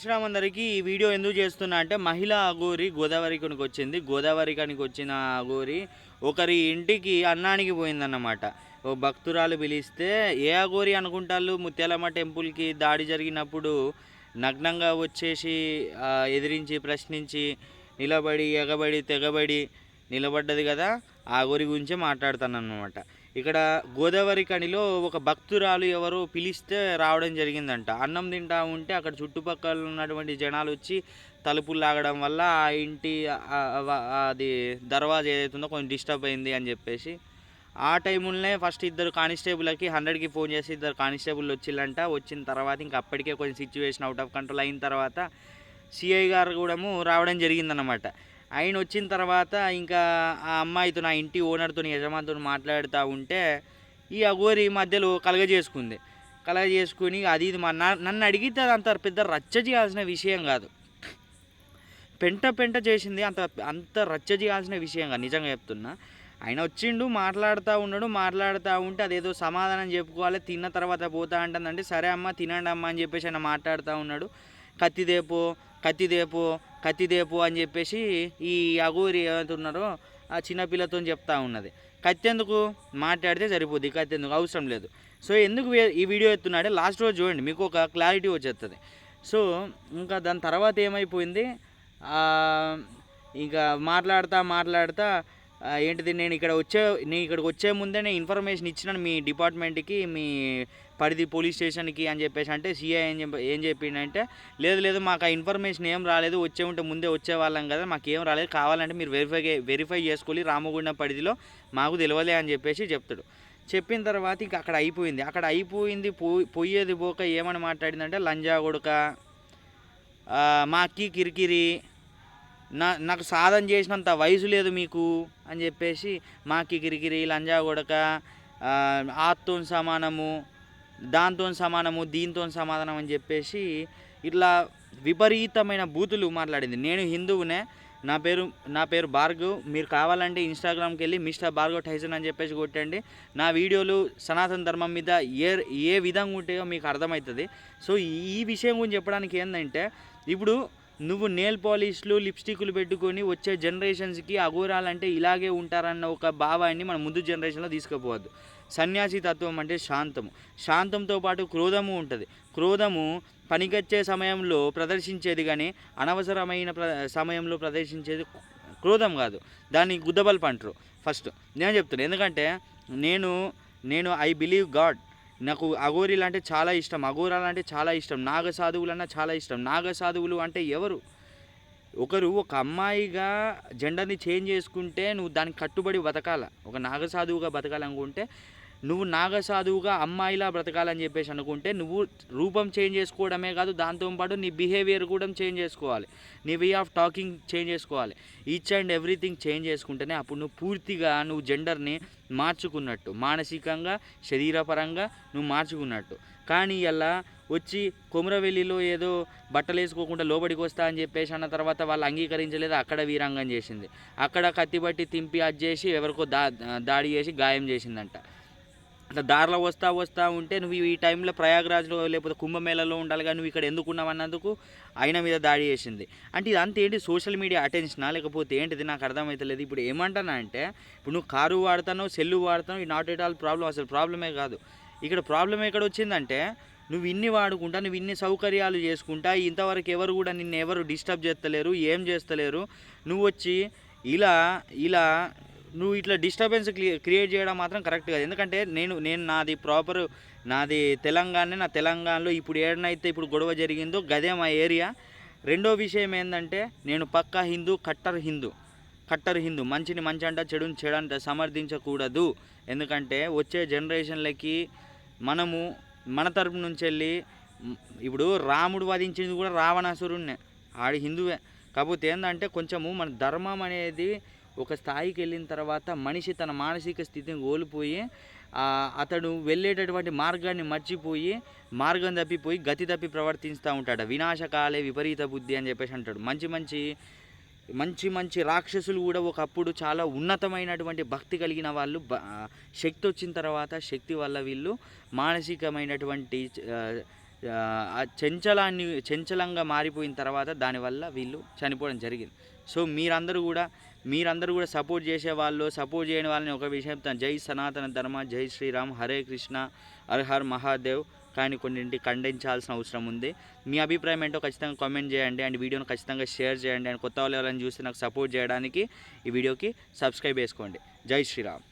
శ్రీరామ్ అందరికీ ఈ వీడియో ఎందుకు చేస్తున్నా అంటే మహిళ అఘోరి గోదావరి కనికి వచ్చింది. గోదావరి కనికి వచ్చిన ఆగోరి ఒకరి ఇంటికి అన్నానికి పోయిందన్నమాట. ఓ భక్తురాలు పిలిస్తే ఏ అఘోరి అనుకుంటాళ్ళు? ముత్యాలమ్మ టెంపుల్కి దాడి జరిగినప్పుడు నగ్నంగా వచ్చేసి ఎదిరించి ప్రశ్నించి నిలబడి ఎగబడి తెగబడి నిలబడ్డది కదా ఆ అఘోరి గురించే మాట్లాడతాను అన్నమాట ఇక్కడ గోదావరి కనిలో ఒక భక్తురాలు ఎవరో పిలిస్తే రావడం జరిగిందంట. అన్నం తింటా ఉంటే అక్కడ చుట్టుపక్కల ఉన్నటువంటి జనాలు వచ్చి తలుపులు లాగడం వల్ల ఆ ఇంటి అది దర్వాజా ఏదైతుందో కొంచెం డిస్టర్బ్ అయింది అని చెప్పేసి ఆ టైములనే ఫస్ట్ ఇద్దరు కానిస్టేబుల్కి హండ్రెడ్కి ఫోన్ చేసి ఇద్దరు కానిస్టేబుల్ వచ్చిందంట వచ్చిన తర్వాత ఇంకా అప్పటికే కొంచెం సిచ్యువేషన్ అవుట్ ఆఫ్ కంట్రోల్ అయిన తర్వాత సిఐ గారు కూడా రావడం జరిగిందన్నమాట. ఆయన వచ్చిన తర్వాత ఇంకా ఆ అమ్మాయితో నా ఇంటి ఓనర్తో యజమానితో మాట్లాడుతూ ఉంటే ఈ అఘోరి మధ్యలో కలగజేసుకుంది. కలగజేసుకుని అది ఇది మా నన్ను అడిగితే అది అంత పెద్ద రచ్చ చేయాల్సిన విషయం కాదు. పెంట పెంట చేసింది అంత అంత రచ్చ చేయాల్సిన విషయం కాదు. నిజంగా చెప్తున్నా. ఆయన వచ్చిండు మాట్లాడుతూ ఉన్నాడు మాట్లాడుతూ ఉంటే అదేదో సమాధానం చెప్పుకోవాలి తిన్న తర్వాత పోతా అంటుందంటే సరే అమ్మ తినండి అమ్మ అని చెప్పేసి ఆయన మాట్లాడుతూ ఉన్నాడు. కత్తిదేపో కత్తిదేపో కత్తిదేపు అని చెప్పేసి ఈ అగూరి ఏమంటున్నారో ఆ చిన్నపిల్లతో చెప్తా ఉన్నది. కత్తెందుకు? మాట్లాడితే సరిపోద్ది కత్తెందుకు అవసరం లేదు. సో ఎందుకు ఈ వీడియో ఎత్తున్నాడే? లాస్ట్ రోజు చూడండి మీకు ఒక క్లారిటీ వచ్చేస్తుంది సో ఇంకా దాని తర్వాత ఏమైపోయింది? ఇంకా మాట్లాడతా మాట్లాడతా ఏంటిది నేను ఇక్కడ వచ్చే నేను ఇక్కడికి వచ్చే ముందే నేను ఇన్ఫర్మేషన్ ఇచ్చినాను మీ డిపార్ట్మెంట్కి మీ పరిధి పోలీస్ స్టేషన్కి అని చెప్పేసి. అంటే సిఐ ఏం చెప్ప ఏం చెప్పిండంటే లేదు లేదు మాకు ఆ ఇన్ఫర్మేషన్ ఏం రాలేదు వచ్చే ఉంటే ముందే వచ్చే వాళ్ళం కదా మాకు ఏం రాలేదు కావాలంటే మీరు వెరిఫై వెరిఫై చేసుకోవాలి రామగుండం పరిధిలో మాకు తెలియలే అని చెప్పేసి చెప్తాడు. చెప్పిన తర్వాత ఇంకా అక్కడ అయిపోయింది. అక్కడ అయిపోయింది పోయి పోయేది పోక ఏమని మాట్లాడిందంటే లంజా కొడుక మాకి కిరికిరి నా నాకు సాధన చేసినంత వయసు లేదు మీకు అని చెప్పేసి మాకి కిరికిరి లంజా కొడక ఆత్తో సమానము దాంతో సమానము దీంతో సమాధానం అని చెప్పేసి ఇట్లా విపరీతమైన బూతులు మాట్లాడింది. నేను హిందువునే నా పేరు నా పేరు భార్గవ్ మీరు కావాలంటే ఇన్స్టాగ్రామ్కి వెళ్ళి మిస్టర్ భార్గవ్ టైసన్ అని చెప్పేసి కొట్టండి. నా వీడియోలు సనాతన ధర్మం మీద ఏ ఏ విధంగా ఉంటాయో మీకు అర్థమవుతుంది. సో ఈ విషయం గురించి చెప్పడానికి ఏంటంటే ఇప్పుడు నువ్వు నేల్ పాలిష్లు లిప్స్టిక్లు పెట్టుకొని వచ్చే జనరేషన్స్కి అఘోరాలంటే ఇలాగే ఉంటారన్న ఒక భావాన్ని మన ముందు జనరేషన్లో తీసుకుపోవద్దు. సన్యాసి తత్వం అంటే శాంతము. శాంతంతో పాటు క్రోధము ఉంటుంది. క్రోధము పనికొచ్చే సమయంలో ప్రదర్శించేది కానీ అనవసరమైన ప్ర సమయంలో ప్రదర్శించేది క్రోధం కాదు. దాన్ని గుద్దబల్పు అంటారు. ఫస్ట్ నేను చెప్తాను ఎందుకంటే నేను నేను ఐ బిలీవ్ గాడ్ నాకు అఘోరీలు అంటే చాలా ఇష్టం అఘోరాలు అంటే చాలా ఇష్టం నాగ సాధువులు అన్న చాలా ఇష్టం. నాగ సాధువులు అంటే ఎవరు? ఒకరు ఒక అమ్మాయిగా జెండర్ని చేంజ్ చేసుకుంటే నువ్వు దానికి కట్టుబడి బతకాల. ఒక నాగ సాధువుగా బతకాలనుకుంటే నువ్వు నాగ సాధువుగా అమ్మాయిలా బ్రతకాలని చెప్పేసి అనుకుంటే నువ్వు రూపం చేంజ్ చేసుకోవడమే కాదు దాంతోపాటు నీ బిహేవియర్ కూడా చేంజ్ చేసుకోవాలి. నీ వే ఆఫ్ టాకింగ్ చేంజ్ చేసుకోవాలి. ఈచ్ అండ్ ఎవ్రీథింగ్ చేంజ్ చేసుకుంటేనే అప్పుడు నువ్వు పూర్తిగా నువ్వు జెండర్ని మార్చుకున్నట్టు మానసికంగా శరీరపరంగా నువ్వు మార్చుకున్నట్టు. కానీ అలా వచ్చి కొమరవెల్లిలో ఏదో బట్టలు వేసుకోకుండా లోబడికి వస్తా అని చెప్పేసి అన్న తర్వాత వాళ్ళు అంగీకరించలేదు అక్కడ వీరంగం చేసింది. అక్కడ కత్తిబట్టి తింపి అది చేసి ఎవరికో దా దాడి చేసి గాయం చేసిందంట. అట్లా దారిలో వస్తా వస్తా ఉంటే నువ్వు ఈ టైంలో ప్రయాగరాజ్లో లేకపోతే కుంభమేళలో ఉండాలి కానీ నువ్వు ఇక్కడ ఎందుకున్నావు అన్నందుకు ఆయన మీద దాడి చేసింది. అంటే ఇదంతా ఏంటి సోషల్ మీడియా అటెన్షనా? లేకపోతే ఏంటిది? నాకు అర్థమవుతలేదు ఇప్పుడు ఏమంటానా అంటే ఇప్పుడు నువ్వు కారు వాడతానో సెల్లు వాడతానో ఈ నాట్ ఎట్ ఆల్ ప్రాబ్లం అసలు ప్రాబ్లమే కాదు. ఇక్కడ ప్రాబ్లం ఎక్కడ వచ్చిందంటే నువ్వు ఇన్ని వాడుకుంటా నువ్వు ఇన్ని సౌకర్యాలు చేసుకుంటా ఇంతవరకు ఎవరు కూడా నిన్ను ఎవరు డిస్టర్బ్ చేస్తలేరు ఏం చేస్తలేరు. నువ్వు వచ్చి ఇలా ఇలా నువ్వు ఇట్లా డిస్టర్బెన్స్ క్రియేట్ చేయడం మాత్రం కరెక్ట్ కాదు. ఎందుకంటే నేను నేను నాది ప్రాపర్ నాది తెలంగాణ నా తెలంగాణలో ఇప్పుడు ఏడనైతే ఇప్పుడు గొడవ జరిగిందో గదే మా ఏరియా. రెండో విషయం ఏంటంటే నేను పక్కా హిందూ కట్టర్ హిందూ. కట్టర్ హిందూ. మంచిని మంచి అంట చెడుని చెడు అంట సమర్థించకూడదు. ఎందుకంటే వచ్చే జనరేషన్లకి మనము మన తరపు నుంచి వెళ్ళి ఇప్పుడు రాముడు వధించింది కూడా రావణాసురుణ్ణే. ఆడి హిందువే. కాకపోతే ఏంటంటే కొంచెము మన ధర్మం అనేది ఒక స్థాయికి వెళ్ళిన తర్వాత మనిషి తన మానసిక స్థితిని కోల్పోయి అతడు వెళ్ళేటటువంటి మార్గాన్ని మర్చిపోయి మార్గం తప్పిపోయి గతి తప్పి ప్రవర్తిస్తూ ఉంటాడు. వినాశకాలే విపరీత బుద్ధి అని చెప్పేసి అంటాడు. మంచి మంచి మంచి మంచి రాక్షసులు కూడా ఒకప్పుడు చాలా ఉన్నతమైనటువంటి భక్తి కలిగిన వాళ్ళు శక్తి వచ్చిన తర్వాత శక్తి వల్ల వీళ్ళు మానసికమైనటువంటి చెంచలాన్ని చెంచలంగా మారిపోయిన తర్వాత దానివల్ల వీళ్ళు చనిపోవడం జరిగింది. సో మీరందరూ కూడా మీరందరూ కూడా సపోర్ట్ చేసే వాళ్ళు సపోర్ట్ చేయని వాళ్ళని ఒక విషయం చెప్తాను. జై సనాతన ధర్మ జై శ్రీరామ్ హరే కృష్ణ హర్ హర్ మహాదేవ్. కానీ కొన్నింటి ఖండించాల్సిన అవసరం ఉంది. మీ అభిప్రాయం ఏంటో ఖచ్చితంగా కామెంట్ చేయండి. అండ్ వీడియోని ఖచ్చితంగా షేర్ చేయండి. అండ్ కొత్త వాళ్ళు ఎవరైనా చూస్తే నాకు సపోర్ట్ చేయడానికి ఈ వీడియోకి సబ్స్క్రైబ్ చేసుకోండి. జై శ్రీరామ్.